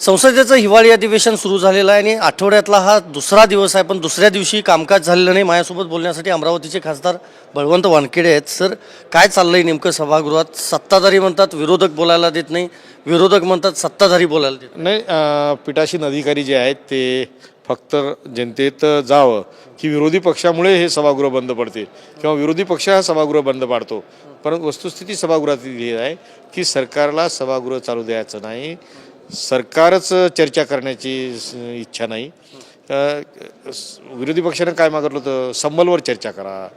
संसदेचं हिवाळी अधिवेशन सुरू झालेलं आहे आणि आठवड्यातला हा दुसरा दिवस आहे पण दुसऱ्या दिवशी कामकाज झालेलं नाही. माझ्यासोबत बोलण्यासाठी अमरावतीचे खासदार बळवंत वानखेडे आहेत. सर काय चाललंय नेमकं सभागृहात? सत्ताधारी म्हणतात विरोधक बोलायला देत नाही विरोधक म्हणतात सत्ताधारी बोलायला देत नाही. अं, पीठासीन अधिकारी जे आहेत ते फक्त जनतेत जावं की विरोधी पक्षामुळे हे सभागृह बंद पडते किंवा विरोधी पक्ष हा सभागृह बंद पाडतो. परंतु वस्तुस्थिती सभागृहातील ही आहे की सरकारला सभागृह चालू द्यायचं नाही. सरकारच चर्चा करण्याची इच्छा नाही. विरोधी पक्षानं काय मागितलं होतं? संबलवर चर्चा करा.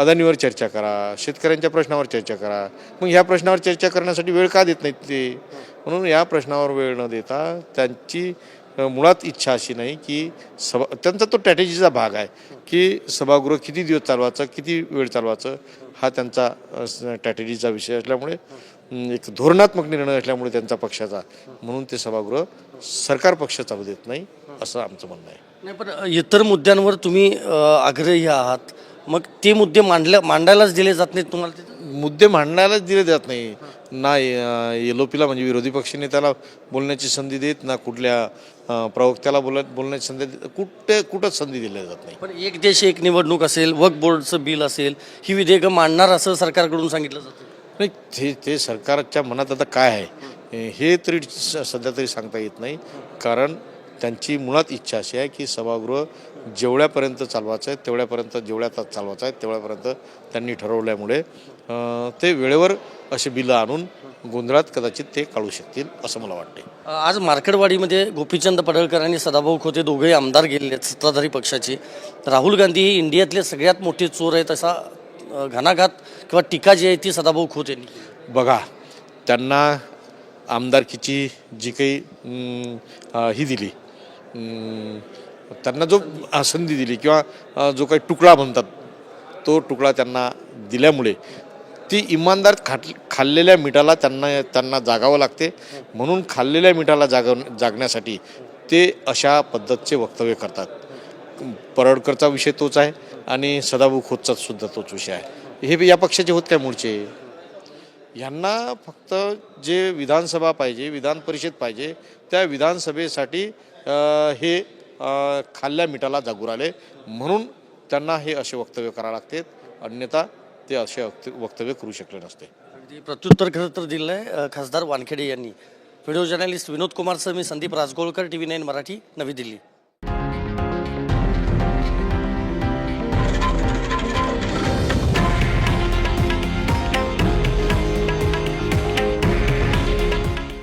अदानीवर चर्चा करा. शेतकऱ्यांच्या प्रश्नावर चर्चा करा. मग ह्या प्रश्नावर चर्चा करण्यासाठी वेळ का देत नाहीत ते? म्हणून या प्रश्नावर वेळ न देता त्यांची मुळात इच्छा अशी नाही की सभा त्यांचा तो स्ट्रॅटेजीचा भाग आहे की सभागृह किती दिवस चालवायचं किती वेळ चालवायचं हा त्यांचा स्ट्रॅटेजीचा विषय असल्यामुळे एक धोरणात्मक निर्णय असल्यामुळे त्यांचा पक्षाचा. म्हणून ते सभागृह सरकार पक्ष चालू देत नाही असं आमचं म्हणणं आहे. नाही पण इतर मुद्द्यांवर तुम्ही आग्रही आहात. मग ते मुद्दे मांडल्या मांडायलाच दिले जात नाहीत तुम्हाला तिथे? मुद्दे मांडण्यालाच दिले जात नाही. ना ओ पीला म्हणजे विरोधी पक्षनेत्याला बोलण्याची संधी देत ना कुठल्या प्रवक्त्याला बोल बोलण्याची संधी देत कुठे कुठंच संधी दिल्या जात नाही. पण एक देश एक निवडणूक असेल वक बोर्डचं बिल असेल ही विधेयकं मांडणार असं सरकारकडून सांगितलं जातं. नाही ते ते सरकारच्या मनात आता काय आहे? हे तरी स- सध्या तरी सांगता येत नाही. कारण त्यांची मुळात इच्छा अशी आहे की सभागृह जेवढ्यापर्यंत चालवायचं आहे तेवढ्यापर्यंत जेवढ्या तास चालवायचं आहे तेवढ्यापर्यंत त्यांनी ठरवल्यामुळे ते वेळेवर असे बिलं आणून गोंधळात कदाचित ते काढू शकतील असं मला वाटते आज मार्केटवाडीमध्ये गोपीचंद पडळकर आणि सदाभाऊ खोते दोघेही आमदार गेलेले आहेत सत्ताधारी पक्षाचे. राहुल गांधी ही इंडियातले सगळ्यात मोठे चोर आहेत असा अ, घणाघात किंवा टीका जी आहे ती सदाभाऊ खोत यांनी बघा त्यांना आमदारकीची जी काही ही दिली. त्यांना जो संधी दिली किंवा जो काही तुकडा म्हणतात तो तुकडा त्यांना दिल्यामुळे ती इमानदार खाट खाल्लेल्या मिठाला त्यांना त्यांना जागावं लागते. म्हणून खाल्लेल्या मिठाला जाग जागण्यासाठी ते अशा पद्धतचे वक्तव्य करतात. परडकरचा विषय तोच आहे. आणि सदाभाऊ खोतचा सुद्धा तोच विषय आहे. हे या पक्षाचे होत काय मूळचे यांना फक्त जे विधानसभा पाहिजे विधान परिषद पाहिजे त्या विधानसभेसाठी हे खाल्ल्या मिठाला जागूर आले म्हणून त्यांना हे असे वक्तव्य करावे लागते. अन्यथा ते असे वक्त- वक्तव्य करू शकले नसते. अगदी प्रत्युत्तर खरं तर दिलं आहे खासदार वानखेडे यांनी. व्हिडिओ जर्नलिस्ट विनोद कुमारसह मी Sandeep Rajgolkar T V nine Marathi नवी दिल्ली.